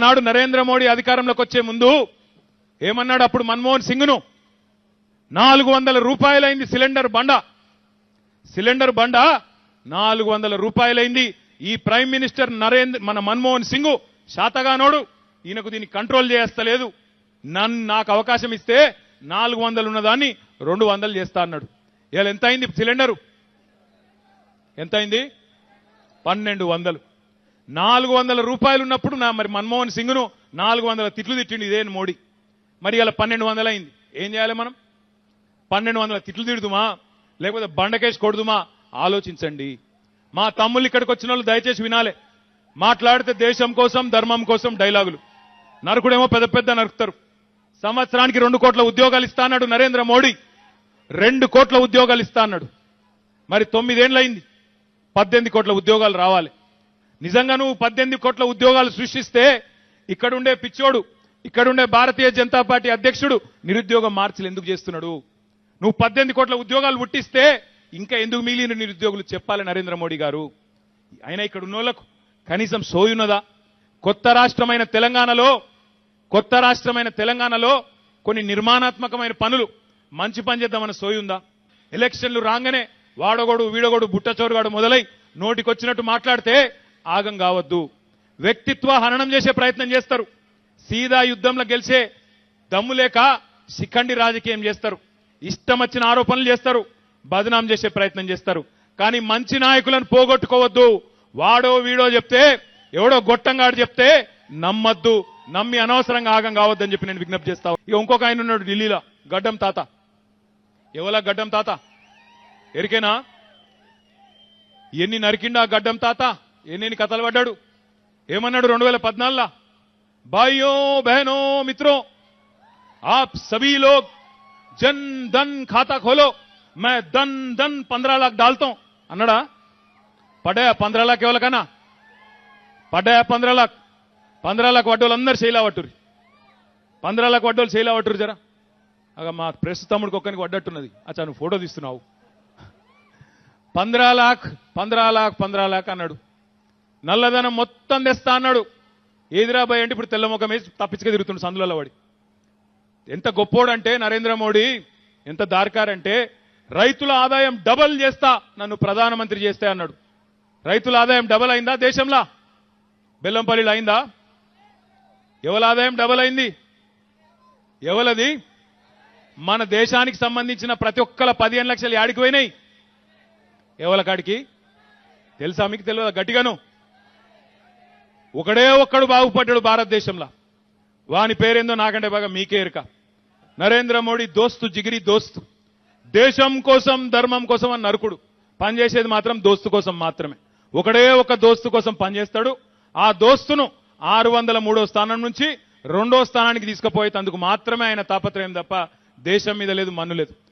ఆనాడు నరేంద్ర మోడీ అధికారంలోకి వచ్చే ముందు ఏమన్నాడు అప్పుడు మన్మోహన్ సింగ్ను? నాలుగు వందల రూపాయలైంది సిలిండర్ బండ. సిలిండర్ బండ నాలుగు వందల రూపాయలైంది. ఈ ప్రైమ్ మినిస్టర్ నరేంద్ర మన మన్మోహన్ సింగ్ శాతగానోడు. ఈయనకు దీన్ని కంట్రోల్ చేస్తలేదు. నన్ను నాకు అవకాశం ఇస్తే నాలుగు వందలు ఉన్నదాన్ని రెండు వందలు చేస్తా అన్నాడు. ఇవాళ ఎంత అయింది సిలిండరు? ఎంత అయింది? పన్నెండు వందలు. నాలుగు వందల రూపాయలు ఉన్నప్పుడు నా మరి మన్మోహన్ సింగ్ను నాలుగు వందల తిట్లు తిట్టిండు ఇదే మోడీ. మరి ఇలా పన్నెండు వందలు అయింది. ఏం చేయాలి మనం? పన్నెండు వందల తిట్లు తిడుదుమా? లేకపోతే బండకేసి కొడుదుమా? ఆలోచించండి. మా తమ్ముళ్ళు ఇక్కడికి వచ్చిన వాళ్ళు దయచేసి వినాలే. మాట్లాడితే దేశం కోసం ధర్మం కోసం డైలాగులు. నరకుడేమో పెద్ద పెద్ద నరుకుతారు. సంవత్సరానికి రెండు కోట్ల ఉద్యోగాలు ఇస్తా అన్నాడు నరేంద్ర మోడీ. రెండు కోట్ల ఉద్యోగాలు ఇస్తా అన్నాడు. మరి తొమ్మిదేండ్లయింది? పద్దెనిమిది కోట్ల ఉద్యోగాలు రావాలి. నిజంగా నువ్వు పద్దెనిమిది కోట్ల ఉద్యోగాలు సృష్టిస్తే ఇక్కడుండే పిచ్చోడు ఇక్కడుండే భారతీయ జనతా పార్టీ అధ్యక్షుడు నిరుద్యోగం మార్చిలు ఎందుకు చేస్తున్నాడు? నువ్వు పద్దెనిమిది కోట్ల ఉద్యోగాలు పుట్టిస్తే ఇంకా ఎందుకు మిగిలిన నిరుద్యోగులు చెప్పాలి నరేంద్ర మోడీ గారు? అయినా ఇక్కడ ఉన్నోళ్ళకు కనీసం సోయున్నదా కొత్త రాష్ట్రమైన తెలంగాణలో కొత్త రాష్ట్రమైన తెలంగాణలో కొన్ని నిర్మాణాత్మకమైన పనులు మంచి పని చేద్దామని సోయుందా ఎలక్షన్లు రాగానే వాడగోడు వీడగోడు బుట్టచోరుగాడు మొదలై నోటికొచ్చినట్టు మాట్లాడితే ఆగం కావద్దు. వ్యక్తిత్వ హననం చేసే ప్రయత్నం చేస్తారు. సీదా యుద్ధంలో గెలిచే దమ్ము లేక శిఖండి రాజకీయం చేస్తారు. ఇష్టం వచ్చిన ఆరోపణలు చేస్తారు. బదనాం చేసే ప్రయత్నం చేస్తారు. కానీ మంచి నాయకులను పోగొట్టుకోవద్దు. వాడో వీడో చెప్తే ఎవడో గొట్టంగాడు చెప్తే నమ్మద్దు. నమ్మి అనవసరంగా ఆగం కావద్దని చెప్పి నేను విజ్ఞప్తి చేస్తా ఇక ఇంకొక ఆయన ఉన్నాడు ఢిల్లీలో గడ్డం తాత. ఎవలా గడ్డం తాత? ఎరికేనా? ఎన్ని నరికిండా గడ్డం తాత? ఎన్ని కథలు పడ్డాడు? ఏమన్నాడు రెండు వేల పద్నాలుగులో? భాయ్యో బహనో మిత్రో ఆప్ సభీ లోక్ జన్ ధన్ ఖాతా ఖోలో మే ధన్ ధన్ పంద్రా లాక్ డాల్తో. అన్నాడా? పడ్డాయా పంద్రా లాక్ ఎవరికన్నా పడ్డా పంద్రా లాక్. పంద్రా లాక్ వడ్డోలు అందరు శైలా పట్టురు పంద్రా లాక్ వడ్డోలు శైలా పట్టురు జరా. అగా మా ప్రెస్ తమ్ముడికి ఒక్కరికి వడ్డట్టున్నది. అచ్చా నువ్వు ఫోటో తీస్తున్నావు. పంద్రా లాక్ పంద్రా లాక్ పంద్రా లాక్ అన్నాడు. నల్లధనం మొత్తం తెస్తా అన్నాడు. ఏదిరాబాయ్ అంటే ఇప్పుడు తెల్లముఖం వేసి తప్పించుకు తిరుగుతుండు సందులలో వాడి. ఎంత గొప్పోడంటే నరేంద్ర మోడీ ఎంత దార్కారంటే రైతుల ఆదాయం డబల్ చేస్తా నన్ను ప్రధానమంత్రి చేస్తే అన్నాడు. రైతుల ఆదాయం డబల్ అయిందా దేశంలో? బెల్లంపల్లిలో అయిందా? ఎవల ఆదాయం డబల్ అయింది? ఎవలది? మన దేశానికి సంబంధించిన ప్రతి ఒక్కల పదిహేను లక్షలు యాడికి పోయినాయి. ఎవల కాడికి? తెలుసా మీకు తెలియదా? గట్టిగాను. ఒకడే ఒక్కడు బాగుపడ్డాడు భారతదేశంలో. వాని పేరేందో నాకంటే బాగా మీకే ఎరుక నరేంద్ర మోడీ దోస్తు జిగిరి దోస్తు. దేశం కోసం ధర్మం కోసం అని నరుకుడు. పనిచేసేది మాత్రం దోస్తు కోసం మాత్రమే. ఒకడే ఒక దోస్తు కోసం పనిచేస్తాడు. ఆ దోస్తును ఆరు వందల మూడో స్థానం నుంచి రెండో స్థానానికి తీసుకుపోయేందుకు మాత్రమే ఆయన తాపత్రయం తప్ప దేశం మీద లేదు మన్ను లేదు.